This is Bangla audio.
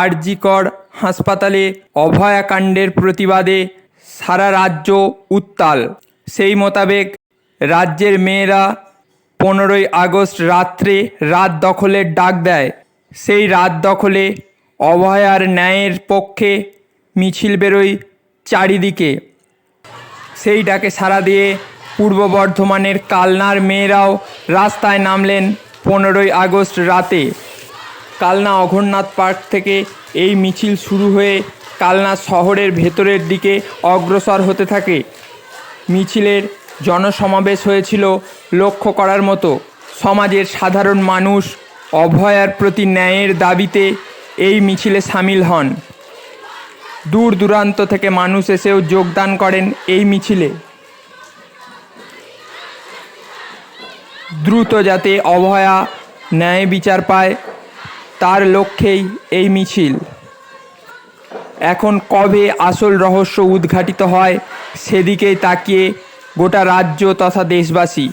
আরজিকর হাসপাতালে অভয়াকাণ্ডের প্রতিবাদে সারা রাজ্য উত্তাল। সেই মোতাবেক রাজ্যের মেয়েরা পনেরোই আগস্ট রাত্রে রাত দখলের ডাক দেয়। সেই রাত দখলে অভয়ার ন্যায়ের পক্ষে মিছিল বেরোয় চারিদিকে। সেই ডাকে সাড়া দিয়ে পূর্ব বর্ধমানের কালনার মেয়েরাও রাস্তায় নামলেন পনেরোই আগস্ট রাতে। কালনা অঘরনাথ পার্ক থেকে এই মিছিল শুরু হয়ে কালনা শহরের ভেতরের দিকে অগ্রসর হতে থাকে। মিছিলের জনসমাবেশ হয়েছিল লক্ষ্য করার মতো। সমাজের সাধারণ মানুষ অভয়ার প্রতি ন্যায়ের দাবিতে এই মিছিলে সামিল হন। দূর দূরান্ত থেকে মানুষ এসেও যোগদান করেন এই মিছিলে। দ্রুত যাতে অভয়া ন্যায় বিচার পায় তার লক্ষ্যেই এই মিছিল। এখন কবে আসল রহস্য উদ্ঘাটিত হয়, সেদিকেই তাকিয়ে গোটা রাজ্য তথা দেশবাসী